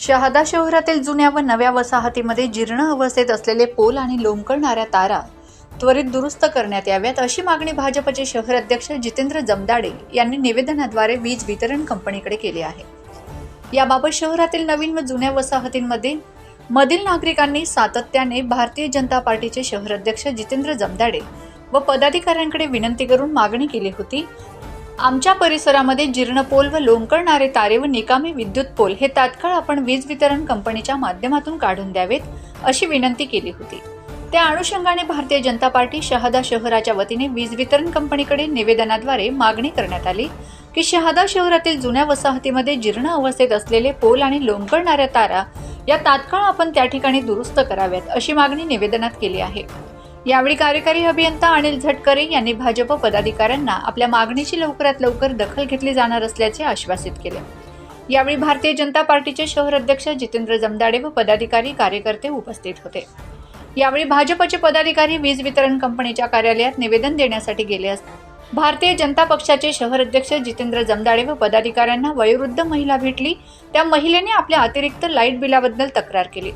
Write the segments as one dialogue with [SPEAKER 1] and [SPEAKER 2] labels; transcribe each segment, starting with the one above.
[SPEAKER 1] शहादा शहरातील जुन्या व नव्या वसाहतीमध्ये जीर्ण अवस्थेत असलेले पोल आणि लोंबकळणाऱ्या तारा त्वरित दुरुस्त करण्यात याव्यात अशी मागणी भाजपचे शहर अध्यक्ष जितेंद्र जमदाडे यांनी निवेदनाद्वारे वीज वितरण कंपनीकडे केली आहे. याबाबत शहरातील नवीन व जुन्या वसाहतींमध्ये मधील नागरिकांनी सातत्याने भारतीय जनता पार्टीचे शहर अध्यक्ष जितेंद्र जमदाडे व पदाधिकाऱ्यांकडे विनंती करून मागणी केली होती. आमच्या परिसरामध्ये जीर्ण पोल व लोंबकळणारे तारे व निकामी विद्युत पोल हे तात्काळ आपण वीज वितरण कंपनीच्या माध्यमातून काढून द्यावेत अशी विनंती केली होती. त्या अनुषंगाने भारतीय जनता पार्टी शहादा शहराच्या वतीने वीज वितरण कंपनीकडे निवेदनाद्वारे मागणी करण्यात आली की शहादा शहरातील जुन्या वसाहतीमध्ये जीर्ण अवस्थेत असलेले पोल आणि लोंबकळणाऱ्या तारा या तात्काळ आपण त्या ठिकाणी दुरुस्त कराव्यात अशी मागणी निवेदनात केली आहे. यावेळी कार्यकारी अभियंता अनिल झटकरे यांनी भाजप पदाधिकाऱ्यांना आपल्या मागणीची लवकरात लवकर दखल घेतली जाणार असल्याचे आश्वासित केले. यावेळी भारतीय जनता पार्टीचे शहर अध्यक्ष जितेंद्र जमदाडे व पदाधिकारी कार्यकर्ते उपस्थित होते. यावेळी भाजपचे पदाधिकारी वीज वितरण कंपनीच्या कार्यालयात निवेदन देण्यासाठी गेले असता भारतीय जनता पक्षाचे शहर अध्यक्ष जितेंद्र जमदाडे व पदाधिकाऱ्यांना वयोवृद्ध महिला भेटली. त्या महिलेने आपल्या अतिरिक्त लाइट बिलाबद्दल तक्रार केली.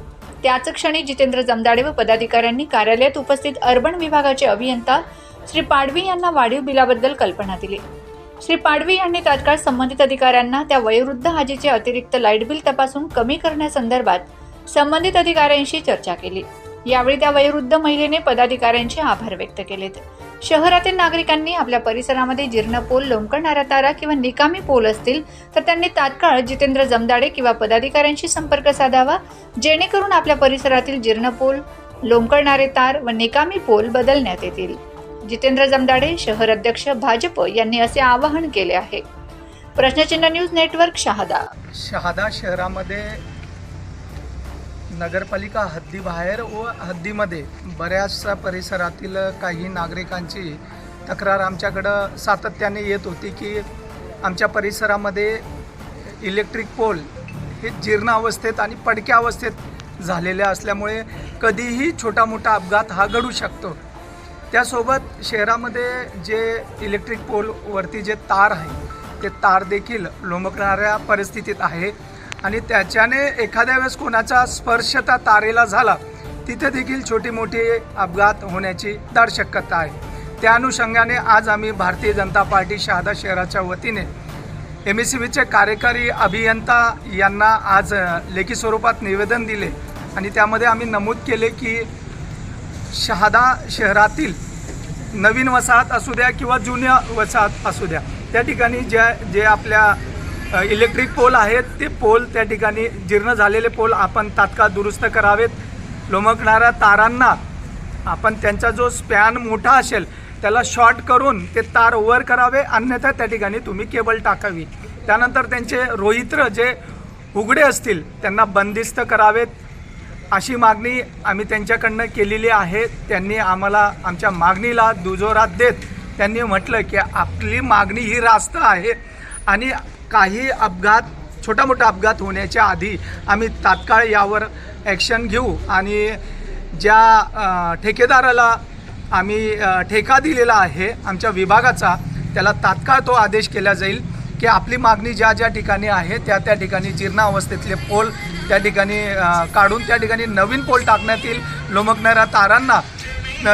[SPEAKER 1] त्याच क्षणी जितेंद्र जमदाडे व पदाधिकाऱ्यांनी कार्यालयात उपस्थित अर्बन विभागाचे अभियंता श्री पाडवी यांना वाढीव बिलाबद्दल कल्पना दिली. श्री पाडवी यांनी तात्काळ संबंधित अधिकाऱ्यांना त्या वयोवृद्ध हाजीचे अतिरिक्त लाइट बिल तपासून कमी करण्यासंदर्भात संबंधित अधिकाऱ्यांशी चर्चा केली. यावेळी त्या वयोवृद्ध महिलेने पदाधिकाऱ्यांचे आभार व्यक्त केलेत. शहरातील नागरिकांनी आपल्या परिसरामध्ये जीर्ण पोल लोंबकळणाऱ्या तारा किंवा निकामी पोल असतील तर त्यांनी तात्काळ जितेंद्र जमदाडे किंवा पदाधिकाऱ्यांशी संपर्क साधावा जेणेकरून आपल्या परिसरातील जीर्ण पोल लोंबकळणारे तार व निकामी पोल बदलण्यात येतील. जितेंद्र जमदाडे शहर अध्यक्ष भाजप यांनी असे आवाहन केले आहे. प्रश्नचिन्ह न्यूज नेटवर्क शहादा.
[SPEAKER 2] शहादा शहरामध्ये नगरपालिका हद्दीबाहेर व हद्दीमध्ये बऱ्याचशा परिसरातील काही नागरिकांची तक्रार आमच्याकडं सातत्याने येत होती की आमच्या परिसरामध्ये इलेक्ट्रिक पोल हे जीर्ण अवस्थेत आणि पडक्या अवस्थेत झालेले असल्यामुळे कधीही छोटा मोठा अपघात हा घडू शकतो. त्यासोबत शहरामध्ये जे इलेक्ट्रिक पोलवरती जे तार आहे ते तार देखील लोंबकणाऱ्या परिस्थितीत आहे. आणि त्याच्याने एखाद्या वेळेस कोणाचा स्पर्श त्या तारेला झाला तिथे देखील छोटी मोठी अपघात होण्याची दाट शक्यता आहे. त्या अनुषंगाने आज आम्ही भारतीय जनता पार्टी शहादा शहराच्या वतीने एम एस सी बीचे कार्यकारी अभियंता यांना आज लेखी स्वरूपात निवेदन दिले आणि त्यामध्ये आम्ही नमूद केले की शहादा शहरातील नवीन वसाहत असू द्या किंवा जुन्या वसाहत असू द्या त्या ठिकाणी ज्या जे आपल्या इलेक्ट्रिक पोल आहेत. ते पोल त्या ठिकाणी जीर्ण झालेले पोल आपण तात्काळ दुरुस्त करावेत. लोमकणाऱ्या तारांना आपण त्यांचा जो स्पॅन मोठा असेल त्याला शॉर्ट करून ते तार वर करावे. अन्यथा त्या ठिकाणी तुम्ही केबल टाकावी. त्यानंतर त्यांचे रोहित्र जे उघडे असतील त्यांना बंदिस्त करावेत. अशी मागणी आम्ही त्यांच्याकडनं केलेली आहे. त्यांनी आम्हाला आमच्या मागणीला दुजोरात देत. त्यांनी म्हटलं की आपली मागणी ही रास्त आहे. आणि काही अपघात छोटा मोठा अपघात होण्याच्या आधी आम्ही तात्काळ यावर ॲक्शन घेऊ आणि ज्या ठेकेदाराला आम्ही ठेका दिलेला आहे आमच्या विभागाचा त्याला तात्काळ तो आदेश केला जाईल की आपली मागणी ज्या ज्या ठिकाणी आहे त्या त्या ठिकाणी जीर्ण अवस्थेतले पोल त्या ठिकाणी काढून त्या ठिकाणी नवीन पोल टाकण्यात येईल लोमकणाऱ्या तारांना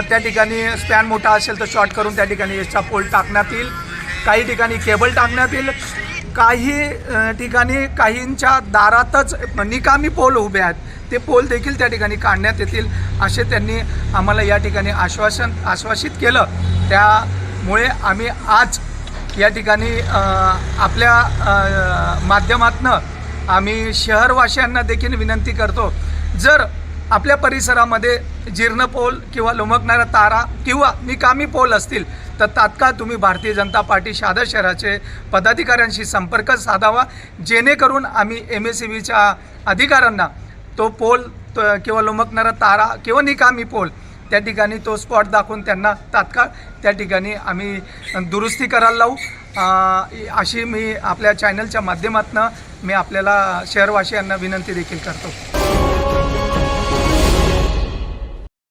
[SPEAKER 2] त्या ठिकाणी स्पॅन मोठा असेल तर शॉर्ट करून त्या ठिकाणी एक्स्ट्रा पोल टाकण्यात येईल काही ठिकाणी केबल टाकण्यात येईल काही ठिकाणी काहींच्या दारातच निकामी पोल उभे आहेत. ते पोल देखील त्या ठिकाणी काढण्यात येतील असे त्यांनी आम्हाला या ठिकाणी आश्वासन आश्वासित केलं. त्यामुळे आम्ही आज या ठिकाणी आपल्या माध्यमातनं आम्ही शहरवासियांना देखील विनंती करतो. जर आपल्या परिसरामध्ये जीर्ण पोल किंवा लुमकणारा तारा किंवा निकामी पोल असतील तर तात्काळ तुम्ही भारतीय जनता पार्टी शहादा शहराचे पदाधिकाऱ्यांशी संपर्क साधावा. जेणेकरून आम्ही एम एस सी बीच्या अधिकाऱ्यांना तो पोल किंवा लुमकणारा तारा किंवा निकामी पोल त्या ठिकाणी तो स्पॉट दाखवून त्यांना तात्काळ त्या ठिकाणी आम्ही दुरुस्ती करायला लावू. अशी मी आपल्या चॅनलच्या माध्यमातून मी आपल्याला शहरवासियांना विनंती देखील करतो.